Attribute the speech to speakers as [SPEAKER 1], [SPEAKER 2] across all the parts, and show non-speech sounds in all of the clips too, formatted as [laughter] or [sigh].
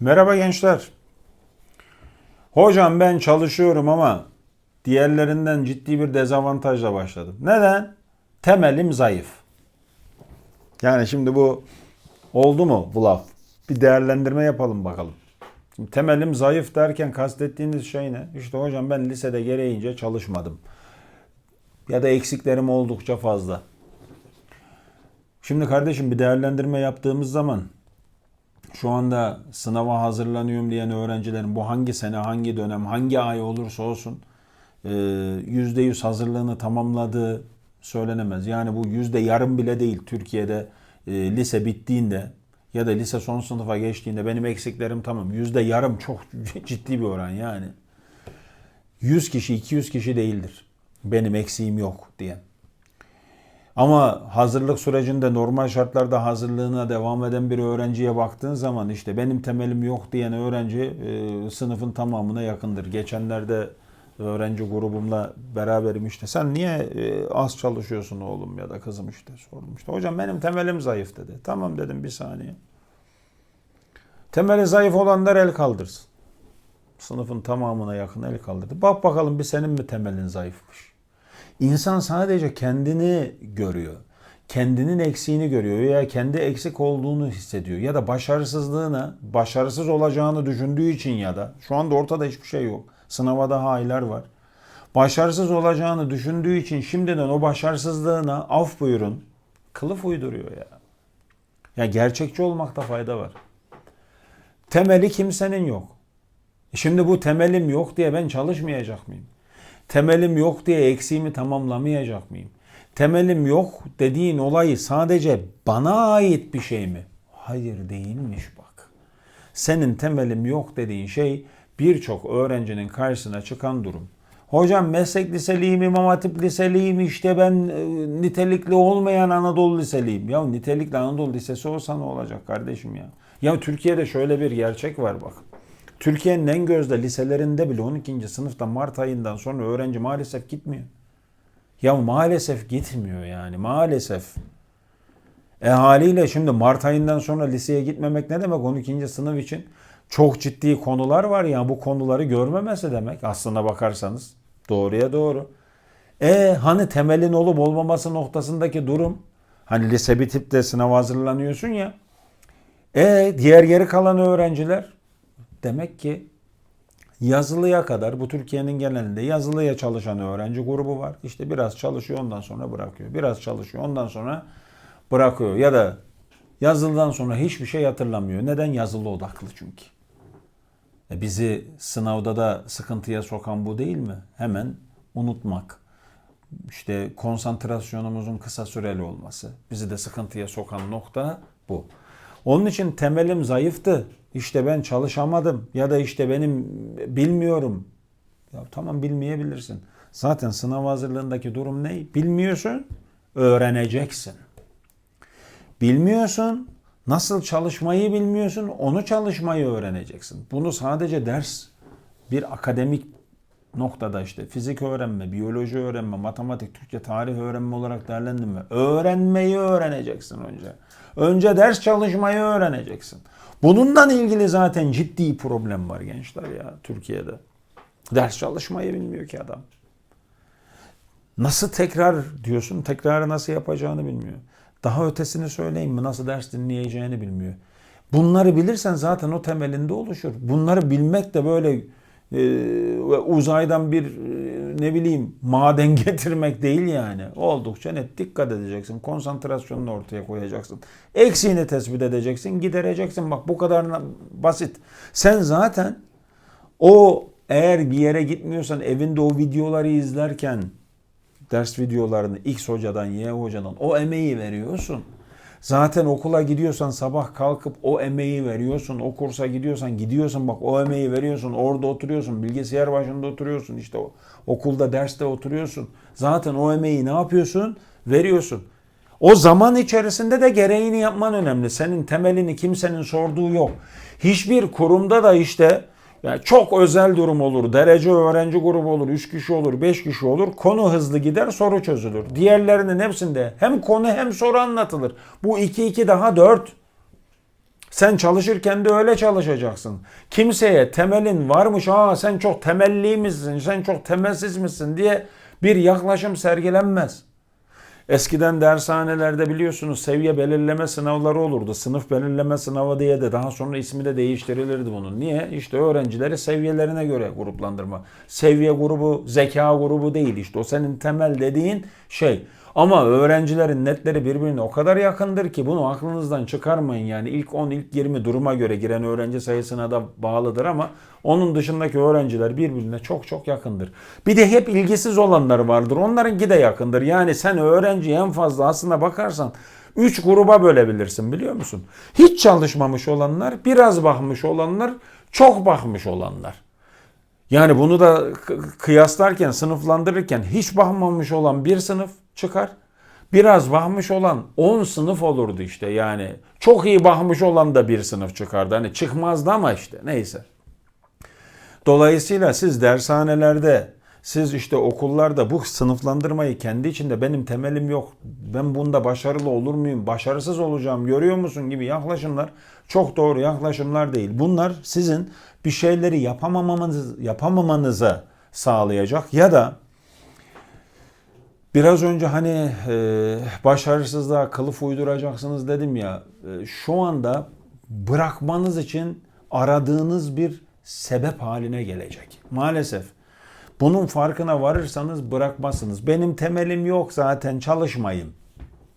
[SPEAKER 1] Merhaba gençler. Hocam ben çalışıyorum ama diğerlerinden ciddi bir dezavantajla başladım. Neden? Temelim zayıf. Yani şimdi bu oldu mu bu laf? Bir değerlendirme yapalım bakalım. Şimdi temelim zayıf derken kastettiğiniz şey ne? İşte hocam ben lisede gereğince çalışmadım. Ya da eksiklerim oldukça fazla. Şimdi kardeşim bir değerlendirme yaptığımız zaman şu anda sınava hazırlanıyorum diyen öğrencilerin bu hangi sene, hangi dönem, hangi ay olursa olsun e, yüzde yüz hazırlığını tamamladığı söylenemez. Yani bu yüzde yarım bile değil Türkiye'de e, lise bittiğinde ya da lise son sınıfa geçtiğinde benim eksiklerim tamam. Yüzde yarım çok [laughs] ciddi bir oran yani. 100 kişi 200 kişi değildir. Benim eksiğim yok diyen. Ama hazırlık sürecinde normal şartlarda hazırlığına devam eden bir öğrenciye baktığın zaman işte benim temelim yok diyen öğrenci e, sınıfın tamamına yakındır. Geçenlerde öğrenci grubumla beraberim işte sen niye e, az çalışıyorsun oğlum ya da kızım işte sordum işte. Hocam benim temelim zayıf dedi. Tamam dedim bir saniye. Temeli zayıf olanlar el kaldırsın. Sınıfın tamamına yakın el kaldırdı. Bak bakalım bir senin mi temelin zayıfmış. İnsan sadece kendini görüyor. Kendinin eksiğini görüyor veya kendi eksik olduğunu hissediyor ya da başarısızlığını, başarısız olacağını düşündüğü için ya da şu anda ortada hiçbir şey yok. Sınava daha aylar var. Başarısız olacağını düşündüğü için şimdiden o başarısızlığına af buyurun kılıf uyduruyor ya. Ya gerçekçi olmakta fayda var. Temeli kimsenin yok. Şimdi bu temelim yok diye ben çalışmayacak mıyım? Temelim yok diye eksiğimi tamamlamayacak mıyım? Temelim yok dediğin olayı sadece bana ait bir şey mi? Hayır değilmiş bak. Senin temelim yok dediğin şey birçok öğrencinin karşısına çıkan durum. Hocam meslek liseliyim, İmam Hatip liseliyim, işte ben e, nitelikli olmayan Anadolu liseliyim. Ya nitelikli Anadolu lisesi olsa ne olacak kardeşim ya? Ya Türkiye'de şöyle bir gerçek var bak. Türkiye'nin en gözde liselerinde bile 12. sınıfta Mart ayından sonra öğrenci maalesef gitmiyor. Ya maalesef gitmiyor yani maalesef. E haliyle şimdi Mart ayından sonra liseye gitmemek ne demek 12. sınıf için? Çok ciddi konular var ya bu konuları görmemesi demek aslına bakarsanız. Doğruya doğru. E hani temelin olup olmaması noktasındaki durum? Hani lise bitip de sınava hazırlanıyorsun ya. E diğer geri kalan öğrenciler Demek ki yazılıya kadar bu Türkiye'nin genelinde yazılıya çalışan öğrenci grubu var. İşte biraz çalışıyor ondan sonra bırakıyor. Biraz çalışıyor ondan sonra bırakıyor. Ya da yazılıdan sonra hiçbir şey hatırlamıyor. Neden? Yazılı odaklı çünkü. E bizi sınavda da sıkıntıya sokan bu değil mi? Hemen unutmak. İşte konsantrasyonumuzun kısa süreli olması. Bizi de sıkıntıya sokan nokta bu. Onun için temelim zayıftı. İşte ben çalışamadım ya da işte benim bilmiyorum. Ya tamam bilmeyebilirsin. Zaten sınav hazırlığındaki durum ne? Bilmiyorsun, öğreneceksin. Bilmiyorsun, nasıl çalışmayı bilmiyorsun, onu çalışmayı öğreneceksin. Bunu sadece ders, bir akademik noktada işte fizik öğrenme, biyoloji öğrenme, matematik, Türkçe, tarih öğrenme olarak değerlendirme. Öğrenmeyi öğreneceksin önce. Önce ders çalışmayı öğreneceksin. Bununla ilgili zaten ciddi problem var gençler ya Türkiye'de. Ders çalışmayı bilmiyor ki adam. Nasıl tekrar diyorsun, tekrarı nasıl yapacağını bilmiyor. Daha ötesini söyleyeyim mi, nasıl ders dinleyeceğini bilmiyor. Bunları bilirsen zaten o temelinde oluşur. Bunları bilmek de böyle e, uzaydan bir e, ne bileyim maden [laughs] getirmek değil yani. Oldukça net dikkat edeceksin. Konsantrasyonunu ortaya koyacaksın. Eksiğini tespit edeceksin. Gidereceksin. Bak bu kadar basit. Sen zaten o eğer bir yere gitmiyorsan evinde o videoları izlerken ders videolarını X hocadan Y hocadan o emeği veriyorsun. Zaten okula gidiyorsan sabah kalkıp o emeği veriyorsun. O kursa gidiyorsan gidiyorsun bak o emeği veriyorsun. Orada oturuyorsun. Bilgisayar başında oturuyorsun. işte o, okulda derste oturuyorsun. Zaten o emeği ne yapıyorsun? Veriyorsun. O zaman içerisinde de gereğini yapman önemli. Senin temelini kimsenin sorduğu yok. Hiçbir kurumda da işte yani çok özel durum olur. Derece öğrenci grubu olur. 3 kişi olur, 5 kişi olur. Konu hızlı gider, soru çözülür. Diğerlerinin hepsinde hem konu hem soru anlatılır. Bu 2 2 daha 4. Sen çalışırken de öyle çalışacaksın. Kimseye temelin varmış, aa sen çok temelli misin, sen çok temelsiz misin diye bir yaklaşım sergilenmez. Eskiden dershanelerde biliyorsunuz seviye belirleme sınavları olurdu. Sınıf belirleme sınavı diye de daha sonra ismi de değiştirilirdi bunun. Niye? İşte öğrencileri seviyelerine göre gruplandırma. Seviye grubu zeka grubu değil işte o senin temel dediğin şey. Ama öğrencilerin netleri birbirine o kadar yakındır ki bunu aklınızdan çıkarmayın. Yani ilk 10, ilk 20 duruma göre giren öğrenci sayısına da bağlıdır ama onun dışındaki öğrenciler birbirine çok çok yakındır. Bir de hep ilgisiz olanlar vardır. Onlarınki de yakındır. Yani sen öğrenci en fazla aslına bakarsan 3 gruba bölebilirsin biliyor musun? Hiç çalışmamış olanlar, biraz bakmış olanlar, çok bakmış olanlar. Yani bunu da kıyaslarken, sınıflandırırken hiç bakmamış olan bir sınıf çıkar. Biraz bakmış olan 10 sınıf olurdu işte yani. Çok iyi bakmış olan da bir sınıf çıkardı. Hani çıkmazdı ama işte neyse. Dolayısıyla siz dershanelerde, siz işte okullarda bu sınıflandırmayı kendi içinde benim temelim yok, ben bunda başarılı olur muyum, başarısız olacağım görüyor musun gibi yaklaşımlar çok doğru yaklaşımlar değil. Bunlar sizin bir şeyleri yapamamanız, yapamamanıza sağlayacak ya da Biraz önce hani e, başarısızlığa kılıf uyduracaksınız dedim ya. E, şu anda bırakmanız için aradığınız bir sebep haline gelecek. Maalesef. Bunun farkına varırsanız bırakmazsınız. Benim temelim yok zaten çalışmayayım.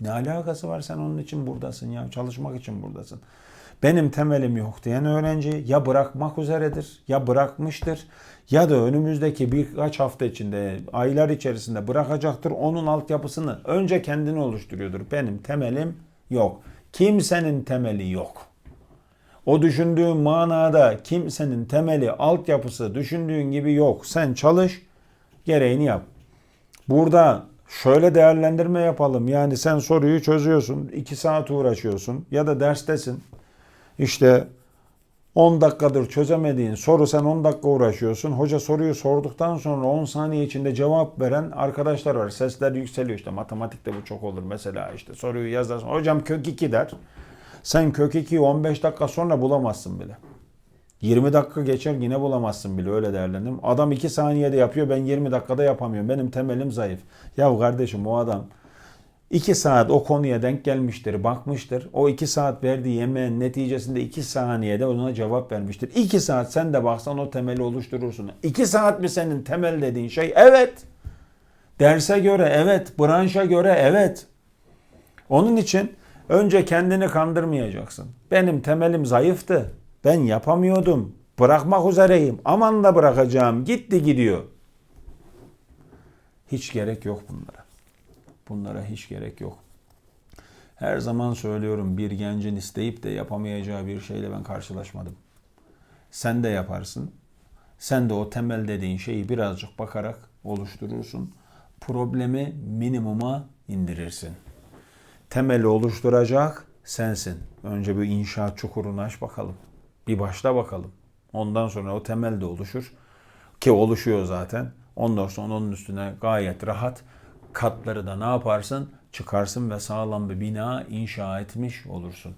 [SPEAKER 1] Ne alakası var sen onun için buradasın ya çalışmak için buradasın. Benim temelim yok diyen öğrenci ya bırakmak üzeredir ya bırakmıştır ya da önümüzdeki birkaç hafta içinde aylar içerisinde bırakacaktır. Onun altyapısını önce kendini oluşturuyordur. Benim temelim yok. Kimsenin temeli yok. O düşündüğün manada kimsenin temeli, altyapısı düşündüğün gibi yok. Sen çalış, gereğini yap. Burada şöyle değerlendirme yapalım. Yani sen soruyu çözüyorsun, 2 saat uğraşıyorsun ya da derstesin. İşte 10 dakikadır çözemediğin soru sen 10 dakika uğraşıyorsun. Hoca soruyu sorduktan sonra 10 saniye içinde cevap veren arkadaşlar var. Sesler yükseliyor işte matematikte bu çok olur mesela işte soruyu yazarsın. Hocam kök 2 der. Sen kök 2'yi 15 dakika sonra bulamazsın bile. 20 dakika geçer yine bulamazsın bile öyle değerlendim. Adam 2 saniyede yapıyor ben 20 dakikada yapamıyorum. Benim temelim zayıf. Ya kardeşim o adam 2 saat o konuya denk gelmiştir, bakmıştır. O 2 saat verdiği yemeğin neticesinde 2 saniyede ona cevap vermiştir. 2 saat sen de baksan o temeli oluşturursun. 2 saat mi senin temel dediğin şey? Evet. Derse göre evet, branşa göre evet. Onun için önce kendini kandırmayacaksın. Benim temelim zayıftı. Ben yapamıyordum. Bırakmak üzereyim. Aman da bırakacağım. Gitti gidiyor. Hiç gerek yok bunlara. Bunlara hiç gerek yok. Her zaman söylüyorum bir gencin isteyip de yapamayacağı bir şeyle ben karşılaşmadım. Sen de yaparsın. Sen de o temel dediğin şeyi birazcık bakarak oluşturursun. Problemi minimuma indirirsin. Temeli oluşturacak sensin. Önce bir inşaat çukurunu aç bakalım. Bir başla bakalım. Ondan sonra o temel de oluşur. Ki oluşuyor zaten. Ondan sonra onun üstüne gayet rahat katları da ne yaparsın? Çıkarsın ve sağlam bir bina inşa etmiş olursun.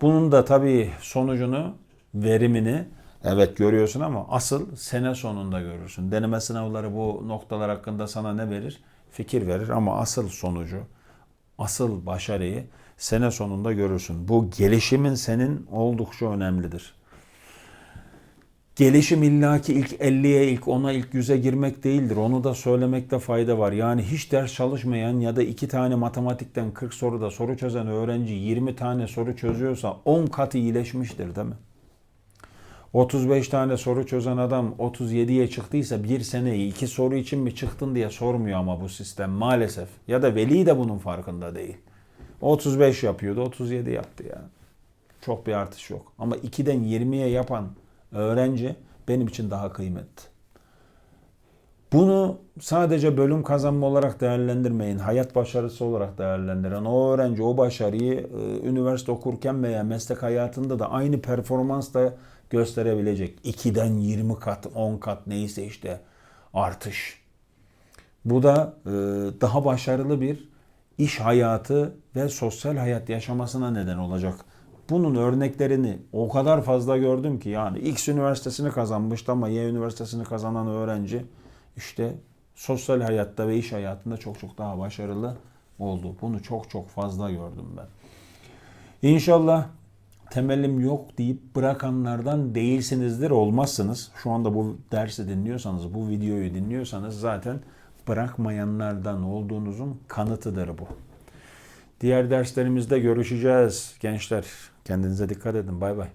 [SPEAKER 1] Bunun da tabii sonucunu, verimini evet görüyorsun ama asıl sene sonunda görürsün. Deneme sınavları bu noktalar hakkında sana ne verir? Fikir verir ama asıl sonucu, asıl başarıyı sene sonunda görürsün. Bu gelişimin senin oldukça önemlidir. Gelişim illaki ilk 50'ye, ilk 10'a, ilk 100'e girmek değildir. Onu da söylemekte fayda var. Yani hiç ders çalışmayan ya da iki tane matematikten 40 soruda soru çözen öğrenci 20 tane soru çözüyorsa 10 kat iyileşmiştir değil mi? 35 tane soru çözen adam 37'ye çıktıysa bir seneyi iki soru için mi çıktın diye sormuyor ama bu sistem maalesef. Ya da veli de bunun farkında değil. 35 yapıyordu 37 yaptı ya. Çok bir artış yok. Ama 2'den 20'ye yapan öğrenci benim için daha kıymetli. Bunu sadece bölüm kazanma olarak değerlendirmeyin. Hayat başarısı olarak değerlendiren o öğrenci o başarıyı e, üniversite okurken veya meslek hayatında da aynı performansla gösterebilecek. 2'den 20 kat, 10 kat neyse işte artış. Bu da e, daha başarılı bir iş hayatı ve sosyal hayat yaşamasına neden olacak. bunun örneklerini o kadar fazla gördüm ki yani X üniversitesini kazanmıştı ama Y üniversitesini kazanan öğrenci işte sosyal hayatta ve iş hayatında çok çok daha başarılı oldu. Bunu çok çok fazla gördüm ben. İnşallah temelim yok deyip bırakanlardan değilsinizdir, olmazsınız. Şu anda bu dersi dinliyorsanız, bu videoyu dinliyorsanız zaten bırakmayanlardan olduğunuzun kanıtıdır bu. Diğer derslerimizde görüşeceğiz gençler. Kendinize dikkat edin. Bay bay.